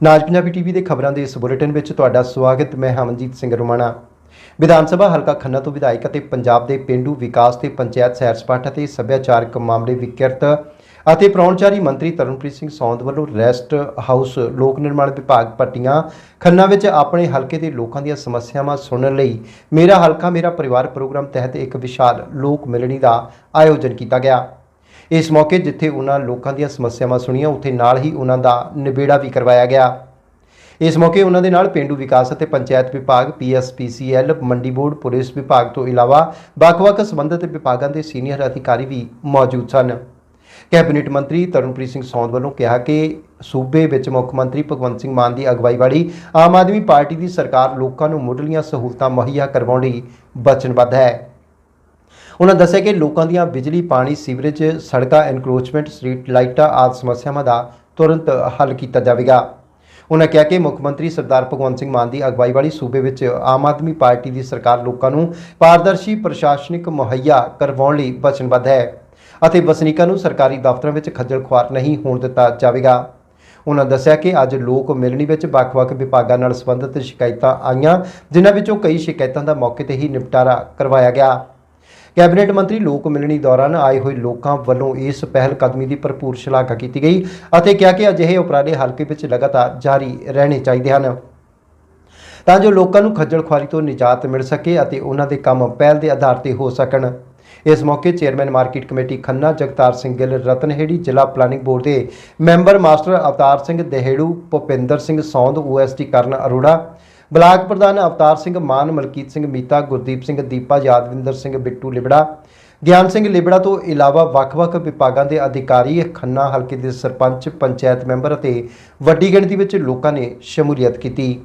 ਨਾਜ Punjabi TV ਦੇ ਖਬਰਾਂ ਦੇ ਇਸ ਬੁਲੇਟਿਨ ਵਿੱਚ ਤੁਹਾਡਾ ਸਵਾਗਤ, ਮੈਂ ਹਮਨਜੀਤ ਸਿੰਘ ਰੋਮਾਣਾ। ਵਿਧਾਨ ਸਭਾ ਹਲਕਾ ਖੰਨਾ ਤੋਂ ਵਿਧਾਇਕ ਅਤੇ ਪੰਜਾਬ ਦੇ ਪਿੰਡੂ ਵਿਕਾਸ ਤੇ ਪੰਚਾਇਤ ਸੈਰ ਸਪਾਟਾ ਤੇ ਸੱਭਿਆਚਾਰਕ ਮਾਮਲੇ ਵਿਕਿਰਤ ਅਤੇ ਪ੍ਰਾਹੁਣਚਾਰੀ ਮੰਤਰੀ ਤਰਨਪ੍ਰੀਤ ਸਿੰਘ ਸੌਂਦ ਵੱਲੋਂ ਰੈਸਟ ਹਾਊਸ ਲੋਕ ਨਿਰਮਾਣ ਵਿਭਾਗ ਪੱਟੀਆਂ ਖੰਨਾ ਵਿੱਚ ਆਪਣੇ ਹਲਕੇ ਦੇ ਲੋਕਾਂ ਦੀਆਂ ਸਮੱਸਿਆਵਾਂ ਸੁਣਨ ਲਈ ਮੇਰਾ ਹਲਕਾ, ਮੇਰਾ ਪਰਿਵਾਰ ਪ੍ਰੋਗਰਾਮ ਤਹਿਤ ਇੱਕ ਵਿਸ਼ਾਲ ਲੋਕ ਮਿਲਣੀ ਦਾ ਆਯੋਜਨ ਕੀਤਾ ਗਿਆ। ਇਸ ਮੌਕੇ ਜਿੱਥੇ ਉਹਨਾਂ ਲੋਕਾਂ ਦੀਆਂ ਸਮੱਸਿਆਵਾਂ ਸੁਣੀਆਂ, ਉੱਥੇ ਨਾਲ ਹੀ ਉਹਨਾਂ ਦਾ ਨਿਬੇੜਾ ਵੀ ਕਰਵਾਇਆ ਗਿਆ। ਇਸ ਮੌਕੇ ਉਹਨਾਂ ਦੇ ਨਾਲ ਪਿੰਡੂ ਵਿਕਾਸ ਅਤੇ ਪੰਚਾਇਤ ਵਿਭਾਗ ਪੀਐਸਪੀਸੀਐਲ ਮੰਡੀ ਬੋਰਡ, ਪੁਲਿਸ ਵਿਭਾਗ ਤੋਂ ਇਲਾਵਾ ਵੱਖ-ਵੱਖ ਸੰਬੰਧਿਤ ਵਿਭਾਗਾਂ ਦੇ ਸੀਨੀਅਰ ਅਧਿਕਾਰੀ ਵੀ ਮੌਜੂਦ ਸਨ। ਕੈਬਨਿਟ ਮੰਤਰੀ ਤਰਨਪ੍ਰੀਤ ਸਿੰਘ ਸੌਂਦ ਵੱਲੋਂ ਕਿਹਾ ਕਿ ਸੂਬੇ ਵਿੱਚ ਮੁੱਖ ਮੰਤਰੀ ਭਗਵੰਤ ਸਿੰਘ ਮਾਨ ਦੀ ਅਗਵਾਈ ਵਾਲੀ ਆਮ ਆਦਮੀ ਪਾਰਟੀ ਦੀ ਸਰਕਾਰ ਲੋਕਾਂ ਨੂੰ ਮੁੱਢਲੀਆਂ ਸਹੂਲਤਾਂ ਮੁਹੱਈਆ ਕਰਵਾਉਣ ਲਈ ਵਚਨਬੱਧ ਹੈ। ਉਹਨਾਂ ਦੱਸਿਆ ਕਿ ਲੋਕਾਂ ਦੀਆਂ ਬਿਜਲੀ, ਪਾਣੀ, ਸੀਵਰੇਜ, ਸੜਕਾਂ ਐਨਕਰੋਚਮੈਂਟ ਸਟਰੀਟ ਲਾਈਟਾਂ ਆਦਿ ਸਮੱਸਿਆਵਾਂ ਦਾ ਤੁਰੰਤ ਹੱਲ ਕੀਤਾ ਜਾਵੇਗਾ। ਉਹਨਾਂ ਕਿਹਾ ਕਿ ਮੁੱਖ ਮੰਤਰੀ ਸਰਦਾਰ ਭਗਵੰਤ ਸਿੰਘ ਮਾਨ ਦੀ ਅਗਵਾਈ ਵਾਲੀ ਸੂਬੇ ਵਿੱਚ ਆਮ ਆਦਮੀ ਪਾਰਟੀ ਦੀ ਸਰਕਾਰ ਲੋਕਾਂ ਨੂੰ ਪਾਰਦਰਸ਼ੀ, ਪ੍ਰਸ਼ਾਸਨਿਕ ਮੁਹੱਈਆ ਕਰਵਾਉਣ ਲਈ ਵਚਨਬੱਧ ਹੈ ਅਤੇ ਵਸਨੀਕਾਂ ਨੂੰ ਸਰਕਾਰੀ ਦਫ਼ਤਰਾਂ ਵਿੱਚ ਖੱਜਲ ਖੁਆਰ ਨਹੀਂ ਹੋਣ ਦਿੱਤਾ ਜਾਵੇਗਾ। ਉਹਨਾਂ ਦੱਸਿਆ ਕਿ ਅੱਜ ਲੋਕ ਮਿਲਣੀ ਵਿੱਚ ਵੱਖ-ਵੱਖ ਵਿਭਾਗਾਂ ਨਾਲ ਸੰਬੰਧਿਤ ਸ਼ਿਕਾਇਤਾਂ ਆਈਆਂ, ਜਿਨ੍ਹਾਂ ਵਿੱਚੋਂ ਕਈ ਸ਼ਿਕਾਇਤਾਂ ਦਾ ਮੌਕੇ ਤੇ ਹੀ ਨਿਪਟਾਰਾ ਕਰਵਾਇਆ ਗਿਆ। ਕੈਬਨਿਟ ਮੰਤਰੀ ਲੋਕ ਮਿਲਣੀ ਦੌਰਾਨ ਆਏ ਹੋਏ ਲੋਕਾਂ ਵੱਲੋਂ ਇਸ ਪਹਿਲ ਕਦਮੀ ਦੀ ਭਰਪੂਰ ਸ਼ਲਾਘਾ ਕੀਤੀ ਗਈ ਅਤੇ ਕਿਹਾ ਕਿ ਅਜਿਹੇ ਉਪਰਾਲੇ ਹਲਕੇ ਵਿੱਚ ਲਗਾਤਾਰ ਜਾਰੀ ਰਹਿਣੇ ਚਾਹੀਦੇ ਹਨ। ਤਾਂ ਜੋ ਲੋਕਾਂ ਨੂੰ ਖੱਜਲ ਖੁਆਰੀ ਤੋਂ ਨਿਜਾਤ ਮਿਲ ਸਕੇ ਅਤੇ ਉਹਨਾਂ ਦੇ ਕੰਮ ਪਹਿਲ ਦੇ ਆਧਾਰ ਤੇ ਹੋ ਸਕਣ। ਇਸ ਮੌਕੇ chairman market committee Khanna, Jagtar Singh Gill, Ratanheri ਜ਼ਿਲ੍ਹਾ ਪਲਾਨਿੰਗ ਬੋਰਡ ਦੇ member master Avtar Singh Daheru, Bhupinder Singh Saund OST Karan Arora block ਪ੍ਰਧਾਨ ਅਵਤਾਰ ਸਿੰਘ ਮਾਨ, ਮਲਕੀਤ ਸਿੰਘ ਮੀਤਾ, ਗੁਰਦੀਪ ਸਿੰਘ ਦੀਪਾ, ਯਾਦਵਿੰਦਰ ਸਿੰਘ ਬਿੱਟੂ ਲਿਬੜਾ, ਗਿਆਨ ਸਿੰਘ ਲਿਬੜਾ ਤੋਂ ਇਲਾਵਾ ਵੱਖ-ਵੱਖ ਵਿਭਾਗਾਂ ਦੇ ਅਧਿਕਾਰੀ, ਖੰਨਾ ਹਲਕੇ ਦੇ ਸਰਪੰਚ, ਪੰਚਾਇਤ ਮੈਂਬਰ ਅਤੇ ਵੱਡੀ ਗਿਣਤੀ ਵਿੱਚ ਲੋਕਾਂ ਨੇ ਸ਼ਮੂਲੀਅਤ ਕੀਤੀ।